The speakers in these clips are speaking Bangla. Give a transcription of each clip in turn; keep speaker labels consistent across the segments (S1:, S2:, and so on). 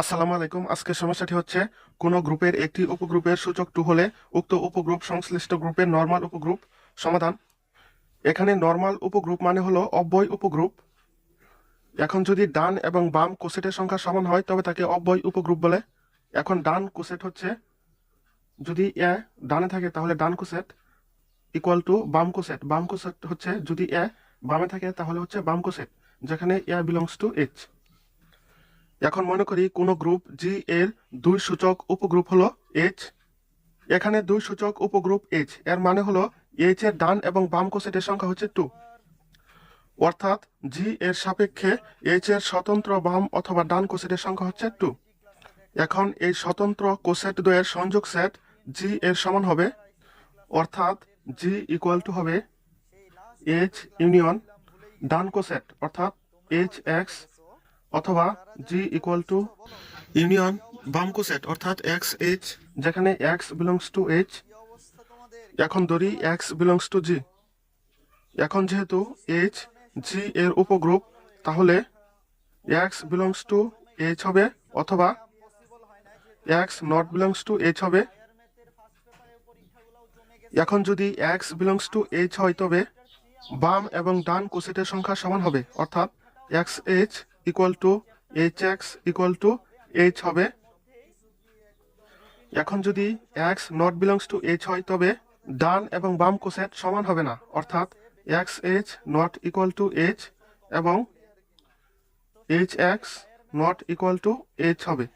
S1: আসসালামু আলাইকুম। আজকের সমস্যাটি হচ্ছে, কোন গ্রুপের একটি উপগ্রুপের সূচক টু হলে উক্ত উপগ্রুপ সংশ্লিষ্ট গ্রুপের নরমাল উপগ্রুপ সমাধান। এখানে নরমাল উপগ্রুপ মানে হলো অব্যয় উপগ্রুপ। এখন যদি ডান এবং বাম কোসেটের সংখ্যা সমান হয়, তবে তাকে অব্যয় উপগ্রুপ বলে। এখন ডান কোসেট হচ্ছে, যদি এ ডানে থাকে, তাহলে ডান কোসেট ইকুয়াল টু বাম কোসেট। বাম কোসেট হচ্ছে, যদি এ বামে থাকে, তাহলে হচ্ছে বাম কোসেট, যেখানে এ বিলংস টু এইচ এখন মনে করি কোন গ্রুপ জি এর দুই সূচক উপগ্রুপ হলো এইচ এখানে দুই সূচক উপগ্রুপ এইচ এর মানে হলো এইচ এর ডান এবং বাম কোসেটের সংখ্যা হচ্ছে টু অর্থাৎ জি এর সাপেক্ষে এইচ এর স্বতন্ত্র বাম অথবা ডান কোসেটের সংখ্যা হচ্ছে টু এখন এই স্বতন্ত্র কোসেট দ্বয়ের সংযোগ সেট জি এর সমান হবে, অর্থাৎ জি ইকুয়াল টু হবে এইচ ইউনিয়ন ডান কোসেট অর্থাৎ এইচ এক্স অথবা জি ইকুয়াল টু ইউনিয়ন বাম কোসেট অর্থাৎ এক্স এইচ যেখানে এক্স বিলংস টু এইচ এখন ধরি এক্স বিলংস টু জি এখন যেহেতু এইচ জি এর উপগ্রুপ, তাহলে এক্স বিলংস টু এইচ হবে, অথবা X not belongs to H হবে। এখন যদি এক্স বিলংস টু এইচ হয় তবে বাম এবং ডান কোসেটের সংখ্যা সমান হবে, অর্থাৎ X H equal to H X equal to H হবে। এখন যদি X not belongs to H হয়, তবে ডান এবং বাম কোসেট সমান হবে না। অর্থাৎ X H not equal to H এবং H X not equal to H হবে।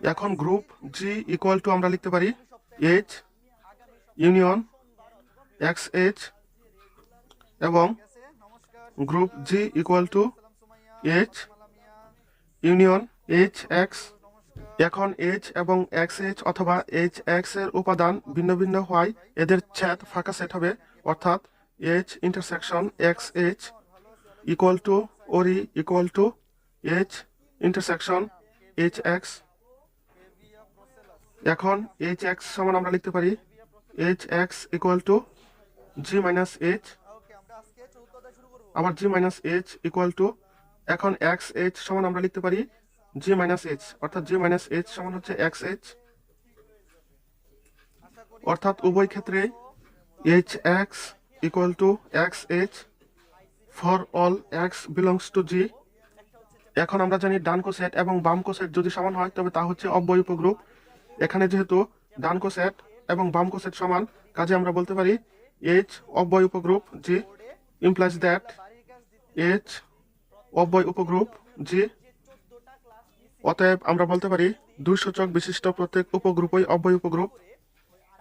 S1: এখন গ্রুপ জি ইকুয়াল টু আমরা লিখতে পারি এইচ ইউনিয়ন এক্স এইচ এবং group G equal to H union H X এখন এইচ এবং এক্স এইচ অথবা এইচ এক্সের উপাদান ভিন্ন ভিন্ন হওয়ায় এদের ছেদ ফাঁকা সেট হবে, অর্থাৎ H intersection X H equal to ওরি equal to H intersection H X এখন এইচ এক্স সমান আমরা লিখতে পারি H X equal to G minus H আবার G minus H equal to এখন এক্স এইচ সমান আমরা লিখতে পারি জি মাইনাস এইচ অর্থাৎ জি মাইনাস এইচ সমান হচ্ছে এক্স এইচ অর্থাৎ উভয় ক্ষেত্রে H X equal to X H for all X belongs to G এখন আমরা জানি ডান কোসেট এবং বাম কোসেট যদি সমান হয়, তবে তা হচ্ছে অব্যয় উপগ্রুপ। এখানে যেহেতু ডান কোসেট এবং বাম কোসেট সমান, কাজে আমরা বলতে পারি এইচ অব্যয় উপগ্রুপ জি implies that H অব্যয় উপগ্রুপ জি অতএব আমরা বলতে পারি দুই সূচক বিশিষ্ট প্রত্যেক উপগ্রুপই অব্যয় উপগ্রুপ।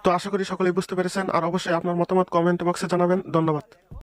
S1: তো আশা করি সকলেই বুঝতে পেরেছেন। আর অবশ্যই আপনার মতামত কমেন্ট বক্সে জানাবেন। ধন্যবাদ।